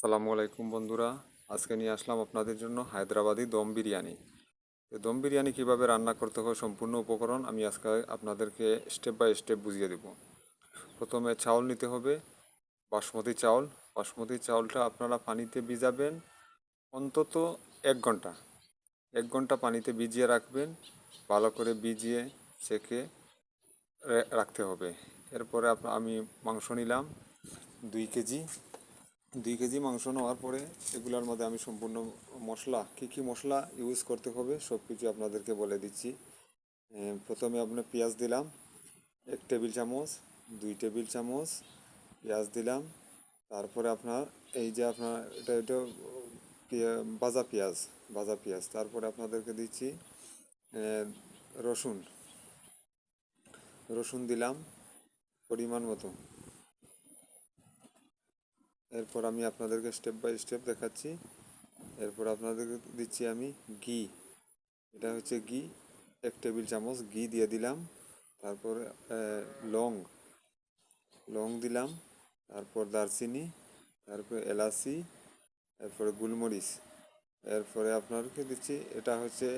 সালামু আলাইকুম বন্ধুরা। আজকে নিয়ে আসলাম আপনাদের জন্য হায়দ্রাবাদি দম বিরিয়ানি। দম বিরিয়ানি কীভাবে রান্না করতে হয় সম্পূর্ণ উপকরণ আমি আজকে আপনাদেরকে স্টেপ বাই স্টেপ বুঝিয়ে দেব। প্রথমে চাউল নিতে হবে, বাসমতি চাউল। বাসমতি চাউলটা আপনারা পানিতে ভিজাবেন অন্তত এক ঘণ্টা। এক ঘণ্টা পানিতে ভিজিয়ে রাখবেন, ভালো করে ভিজিয়ে সেকে রাখতে হবে। এরপরে আমি মাংস নিলাম দুই কেজি। দুই কেজি মাংস নেওয়ার পরে এগুলোর মধ্যে আমি সম্পূর্ণ মশলা, কী কী মশলা ইউজ করতে হবে সব কিছু আপনাদেরকে বলে দিচ্ছি। প্রথমে আপনার পেঁয়াজ দিলাম, এক টেবিল চামচ, দুই টেবিল চামচ পেঁয়াজ দিলাম। তারপরে আপনার এই যে আপনার এটা এটা ভাজা পেঁয়াজ ভাজা পেঁয়াজ। তারপরে আপনাদেরকে দিচ্ছি রসুন। রসুন দিলাম, পরিমাণ মতো। এরপর আমি আপনাদেরকে স্টেপ বাই স্টেপ দেখাচ্ছি। এরপর আপনাদেরকে দিচ্ছি আমি ঘি। এটা হচ্ছে ঘি। এক টেবিল চামচ ঘি দিয়ে দিলাম। তারপর লং। লং দিলাম। তারপর দারচিনি। তারপর এলাচি। এরপরে গুলমরিচ। এরপরে আপনাদেরকে দিচ্ছি, এটা হচ্ছে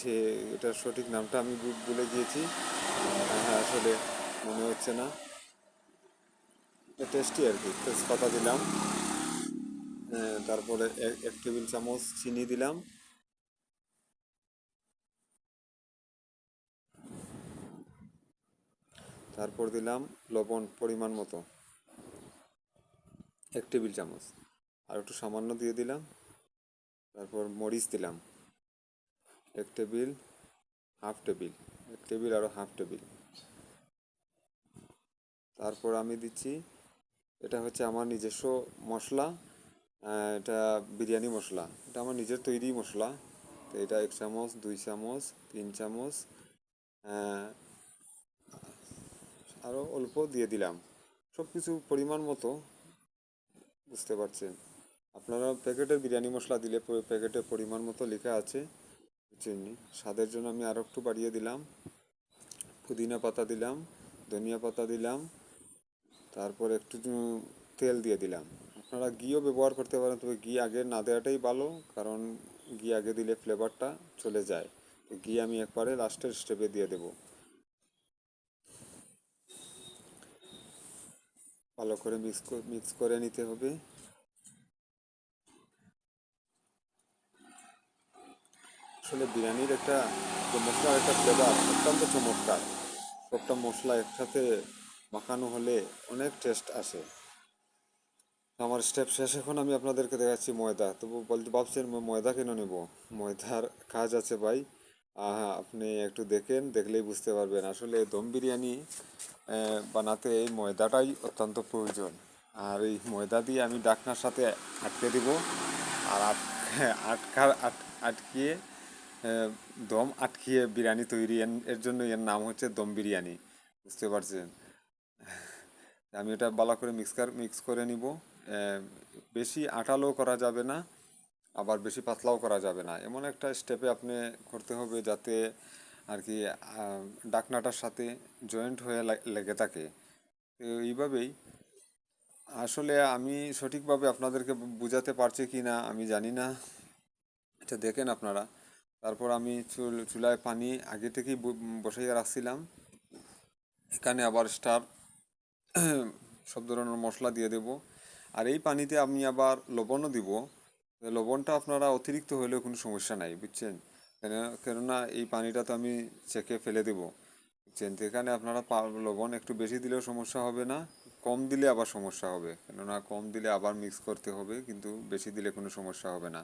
যে, এটার সঠিক নামটা আমি ভুলে গিয়েছি। হ্যাঁ আসলে মনে হচ্ছে না। টেস্টি আর কি। তেজপাতা দিলাম তারপরে এক টেবিল চামচ চিনি দিলাম। তারপর দিলাম লবণ পরিমাণ মতো, এক টেবিল চামচ। আর একটু সামান্য দিয়ে দিলাম, তারপর মরিচ দিলাম, এক টেবিল, হাফ টেবিল, এক টেবিল আরও হাফ টেবিল। তারপর আমি দিচ্ছি এটা হচ্ছে আমার নিজস্ব মশলা এটা বিরিয়ানি মশলা। এটা আমার নিজের তৈরি মশলা। তো এটা এক চামচ, দুই চামচ, তিন চামচ আরও অল্প দিয়ে দিলাম। সব কিছু পরিমাণ মতো, বুঝতে পারছেন? আপনারা প্যাকেটের বিরিয়ানি মশলা দিলে প্যাকেটে পরিমাণ মতো লেখা আছে, বুঝছেন? স্বাদের জন্য আমি আরও একটু বাড়িয়ে দিলাম। পুদিনা পাতা দিলাম, ধনিয়া পাতা দিলাম তারপর একটু তেল দিয়ে দিলাম। আপনারা ঘিও ব্যবহার করতে পারেন, তবে ঘি আগে না দেওয়াটাই ভালো, কারণ ঘি আগে দিলে ফ্লেভারটা চলে যায়। তো ঘি আমি একবারে লাস্টের স্টেপে দিয়ে দেব। ভালো করে মিক্স মিক্স করে নিতে হবে। আসলে বিরিয়ানির একটা মশলার একটা ফ্লেভার অত্যন্ত চমৎকার। সবটা মশলা একসাথে মাখানো হলে অনেক টেস্ট আসে। আমার স্টেপ শেষ এখন আমি আপনাদেরকে দেখাচ্ছি ময়দা। তবু বলতে ভাবছেন ময়দা কেন নেব? ময়দার কাজ আছে ভাই। আহা, আপনি একটু দেখেন দেখলেই বুঝতে পারবেন। আসলে দম বিরিয়ানি বানাতে এই ময়দাটাই অত্যন্ত প্রয়োজন। আর এই ময়দা দিয়ে আমি ডাকনার সাথে আটকে দিব। আর আট- আটকা আট- আটকিয়ে দম আটকিয়ে বিরিয়ানি তৈরি। এর জন্য এর নাম হচ্ছে দম বিরিয়ানি। বুঝতে পারছেন? আমি এটা ভালো করে মিক্স কর মিক্স করে নিব। বেশি আঠালো করা যাবে না, আবার বেশি পাতলাও করা যাবে না। এমন একটা স্টেপে আপনি করতে হবে যাতে আর কি ডাকনাটার সাথে জয়েন্ট হয়ে লেগে থাকে। এইভাবেই। আসলে আমি সঠিকভাবে আপনাদেরকে বুঝাতে পারছি কি না, আমি জানি না। এটা দেখেন আপনারা। তারপর আমি চুল, চুলায় পানি আগে থেকেই বসাইয়া রাখছিলাম। এখানে আবার স্টার সব ধরনের মশলা দিয়ে দেব। আর এই পানিতে আমি আবার লবণও দিব। লবণটা আপনারা অতিরিক্ত হলেও কোনো সমস্যা নাই, বুঝছেন? কেন, কেননা এই পানিটা তো আমি চেকে ফেলে দেব, বুঝছেন? তো এখানে আপনারা লবণ একটু বেশি দিলেও সমস্যা হবে না, কম দিলে আবার সমস্যা হবে। কেননা কম দিলে আবার মিক্স করতে হবে, কিন্তু বেশি দিলে কোনো সমস্যা হবে না।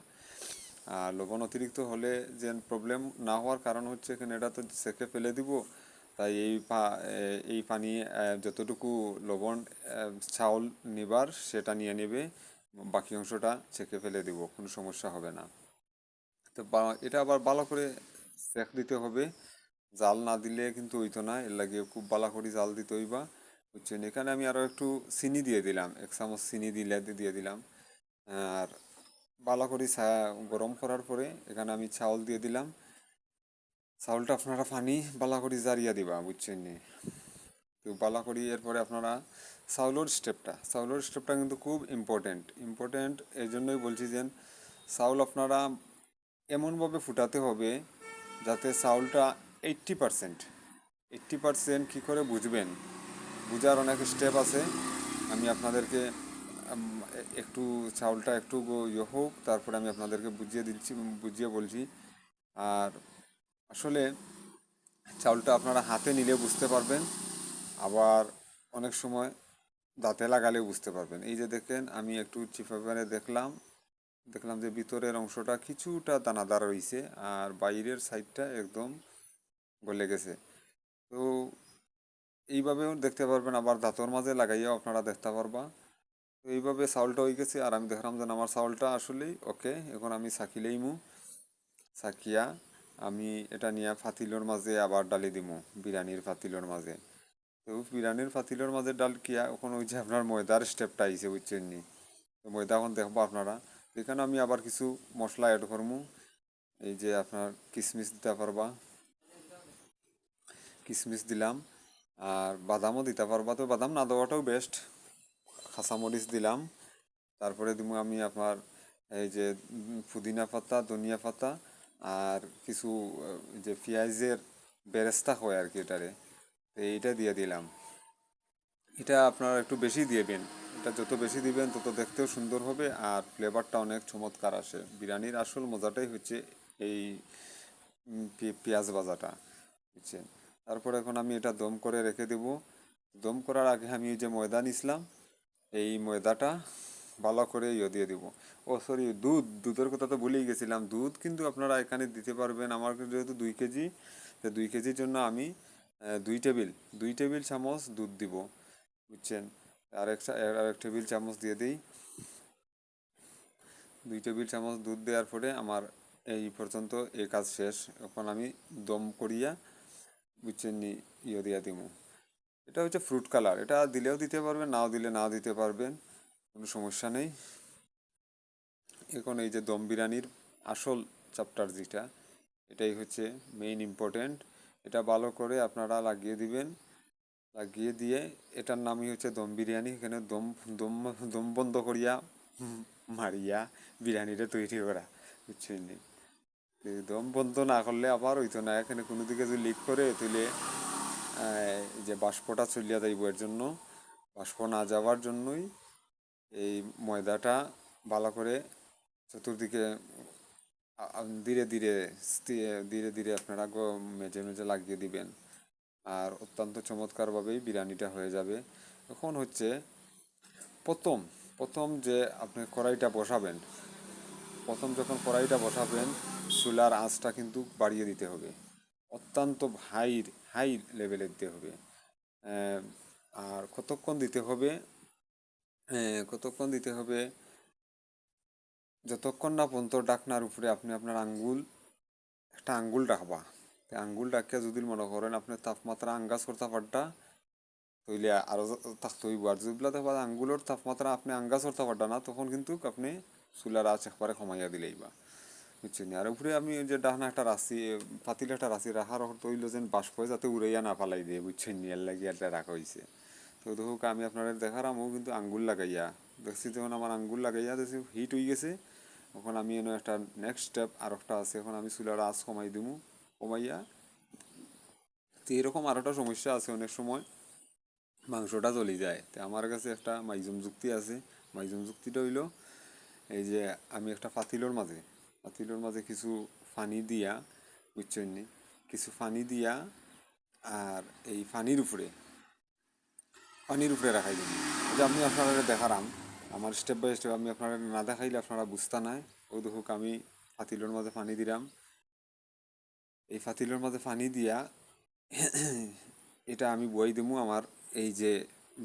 আর লবণ অতিরিক্ত হলে যে প্রবলেম না হওয়ার কারণ হচ্ছে এখানে এটা তো সেকে ফেলে দিব। তাই এই পা এই পানি যতটুকু লবণ চাউল নেবার সেটা নিয়ে নেবে, বাকি অংশটা ছেঁকে ফেলে দিব, কোনো সমস্যা হবে না। তো এটা আবার ভালো করে সেক দিতে হবে। জাল না দিলে কিন্তু হইতো না, এর লাগে খুব ভালো করে জাল দিতে হইবা, বুঝছেন? এখানে আমি আরও একটু চিনি দিয়ে দিলাম, এক চামচ চিনি দিলে দিয়ে দিলাম। আর ভালো করে গরম করার পরে এখানে আমি চাউল দিয়ে দিলাম। চাউলটা আপনারা পানি বালা করে জারিয়া দিবা বুঝছেন নি? তো বালা করি এরপরে আপনারা চাউলের স্টেপটা চাউলের স্টেপটা কিন্তু খুব ইম্পর্টেন্ট ইম্পর্টেন্ট এই জন্যই বলছি যে চাউল আপনারা এমনভাবে ফুটাতে হবে যাতে চাউলটা এইট্টি পারসেন্ট এইট্টি পারসেন্ট কী করে বুঝবেন? বুঝার অনেক স্টেপ আছে, আমি আপনাদেরকে একটু চাউলটা একটু ইয়ে হোক, তারপরে আমি আপনাদেরকে বুঝিয়ে দিচ্ছি বুঝিয়ে বলছি। আর আসলে চাউলটা আপনারা হাতে নিলে বুঝতে পারবেন, আবার অনেক সময় দাঁতে লাগালেও বুঝতে পারবেন। এই যে দেখেন, আমি একটু চিপাবারে দেখলাম দেখলাম যে ভিতরের অংশটা কিছুটা দানাদার রয়েছে আর বাইরের সাইডটা একদম গলে গেছে। তো এইভাবেও দেখতে পারবেন, আবার দাঁতর মাঝে লাগাইয়াও আপনারা দেখতে পারবা। তো এইভাবে চাউলটা হয়ে গেছে, আর আমি দেখলাম যে আমার চাউলটা আসলেই, ওকে, এখন আমি সাকিলেই মু সাকিয়া আমি এটা নিয়ে ফাতিলোর মাঝে আবার ডালি দিমু, বিরিয়ানির ফাতিলোর মাঝে। তো বিরিয়ানির ফাতিলোর মাঝে ডাল কিয়া এখন ওই যে আপনার ময়দার স্টেপটা আইছে, বুঝছেন নি? তো ময়দা এখন দেখব আপনারা। এখানে আমি আবার কিছু মশলা অ্যাড করব এই যে আপনার কিশমিশ দিতে পারবা। কিশমিশ দিলাম। আর বাদামও দিতে পারবা। তো বাদাম না দেওয়াটাও বেস্ট কাঁচামরিচ দিলাম। তারপরে দিব আমি আপনার এই যে পুদিনা পাতা, ধনিয়া পাতা। আর কিছু যে পেঁয়াজের বেরেস্তা হয় আর কি এটারে, তো এইটা দিয়ে দিলাম। এটা আপনারা একটু বেশি দিবেন এটা যত বেশি দিবেন, তত দেখতেও সুন্দর হবে আর ফ্লেভারটা অনেক চমৎকার আসে। বিরিয়ানির আসল মজাটাই হচ্ছে এই পেঁয়াজ ভাজাটা, বুঝছেন? তারপর এখন আমি এটা দম করে রেখে দেব। দম করার আগে আমি যে ময়দা নিছিলাম, এই ময়দাটা ভালো করে ইয়ে দিয়ে দিব। ও সরি দুধ, দুধের কথা তো ভুলেই গেছিলাম। দুধ কিন্তু আপনারা এখানে দিতে পারবেন। আমার যেহেতু দুই কেজি, তো দুই কেজির জন্য আমি দুই টেবিল দুই টেবিল চামচ দুধ দিব, বুঝছেন? আর এক আর টেবিল চামচ দিয়ে দিই। দুই টেবিল চামচ দুধ দেওয়ার পরে আমার এই পর্যন্ত এই কাজ শেষ। এখন আমি দম করিয়া, বুঝছেন নি ইয়ে দিয়া দিব এটা হচ্ছে ফ্রুট কালার এটা দিলেও দিতে পারবেন, নাও দিলে নাও দিতে পারবেন। কোনো সমস্যা নেই। এখন এই যে দম বিরিয়ানির আসল চ্যাপ্টার যেটা, এটাই হচ্ছে মেইন ইম্পর্টেন্ট এটা ভালো করে আপনারা লাগিয়ে দিবেন। লাগিয়ে দিয়ে এটার নামই হচ্ছে দম বিরিয়ানি। এখানে দম দম দম বন্ধ করিয়া, মারিয়া বিরিয়ানিটা তৈরি করা, বুঝছেন? দম বন্ধ না করলে আবার হইতো না। এখানে কোনো দিকে যদি লিক করে তুলে যে বাষ্পটা চলিয়া যাইব এর জন্য। বাষ্প না যাওয়ার জন্যই এই ময়দাটা ভালো করে চতুর্দিকে ধীরে ধীরে ধীরে ধীরে আপনারা মেজে মেজে লাগিয়ে দিবেন। আর অত্যন্ত চমৎকারভাবেই বিরিয়ানিটা হয়ে যাবে। এখন হচ্ছে প্রথম প্রথম যে আপনি কড়াইটা বসাবেন, প্রথম যখন কড়াইটা বসাবেন, চুলার আঁচটা কিন্তু বাড়িয়ে দিতে হবে। অত্যন্ত হাই হাই লেভেলে দিতে হবে। আর কতক্ষণ দিতে হবে? আহ, কতক্ষণ দিতে হবে? যতক্ষণ না পর্যন্ত ডাকনার উপরে আপনি আপনার আঙ্গুল একটা আঙ্গুল তে আঙ্গুল রাখিয়া যদি মনে করেন আপনি তাপমাত্রা আঙ্গাজ করতে পারটা তৈলে আরও থাকতে হইব আর যদি দেখবা আঙ্গুলের তাপমাত্রা আপনি আঙ্গাজ করতে পারটা না তখন কিন্তু আপনি চুলার আঁচ একবারে কমাইয়া দিলেইবা বুঝছেন আর উপরে আমি যে ডাহনা একটা রাশি পাতিল একটা রাশি রাখার হইল যেন বাষ্প যাতে উড়াইয়া না ফালাই দিয়ে বুঝছেন এর লাগিয়ে এটা রাখা হয়েছে তো দেখুক আমি আপনাদের দেখার আমও কিন্তু আঙ্গুল লাগাইয়া। দেখছি যখন আমার আঙ্গুল লাগাইয়া দেখছি হিট হয়ে গেছে এখন আমি এনে একটা নেক্সট স্টেপ আর একটা আছে, এখন আমি চুলার আঁচ কমাই দিমু। কমাইয়া তো এরকম আর একটা সমস্যা আছে অনেক সময়, মাংসটা চলে যায়। তো আমার কাছে একটা মাইজুম যুক্তি আছে, মাইজুম যুক্তিটা হইল এই যে আমি একটা পাতিলোর মাঝে পাতিলোর মাঝে কিছু পানি দিয়া, বুঝছেন কিছু পানি দিয়া আর এই পানির উপরে পানির উপরে রাখাই দিন যে আমি আপনারা দেখারাম আমার স্টেপ বাই স্টেপ আমি আপনারা না দেখাইলে আপনারা বুঝতা নাই ওই দেখুক, আমি পাতিলোর মাঝে পানি দিলাম। এই পাতিলোর মাঝে পানি দিয়া এটা আমি বই দিমু, আমার এই যে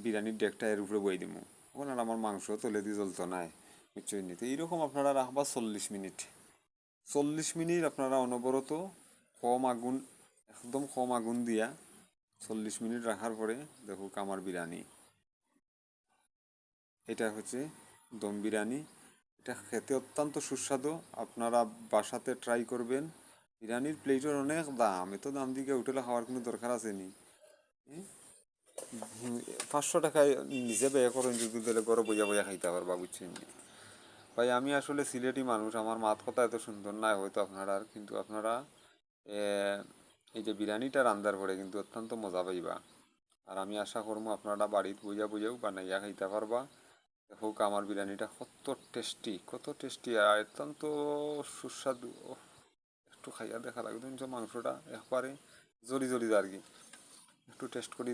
বিরিয়ানির ডেকটা এর উপরে বই দিমু। ওখানে আমার মাংস তলে দিয়ে জ্বলতো নাই বুঝছেন নি? তো এইরকম আপনারা রাখবা চল্লিশ মিনিট। চল্লিশ মিনিট আপনারা অনবরত কম আগুন, একদম কম আগুন দিয়া চল্লিশ মিনিট রাখার পরে দেখুক কামার বিরিয়ানি। এটা হচ্ছে দম বিরিয়ানি। এটা খেতে অত্যন্ত সুস্বাদু। আপনারা বাসাতে ট্রাই করবেন। বিরিয়ানির প্লেটের অনেক দাম। এত দাম দিকে হোটেলে খাওয়ার কোনো দরকার নি? হুম, পাঁচশো টাকায় নিজে ব্যয় করেন যদি দিলে ঘরে বইয়া বইয়া খাইতে পারবা বুঝছেন? ভাই আমি আসলে সিলেটি মানুষ। আমার মাত কথা এত সুন্দর নাই হয়তো আপনারা কিন্তু আপনারা এই যে বিরিয়ানিটা রান্দার পরে কিন্তু অত্যন্ত মজা পাইবা। আর আমি আশা করব আপনারা বাড়িতে বুঝা বুঝেও বানাইয়া খাইতে পারবা। হোক, আমার বিরিয়ানিটা কত টেস্টি কত টেস্টি আর অত্যন্ত সুস্বাদু। একটু খাইয়া দেখা লাগবে। যে মাংসটা একবারে জলি জলি আর কি একটু টেস্ট করি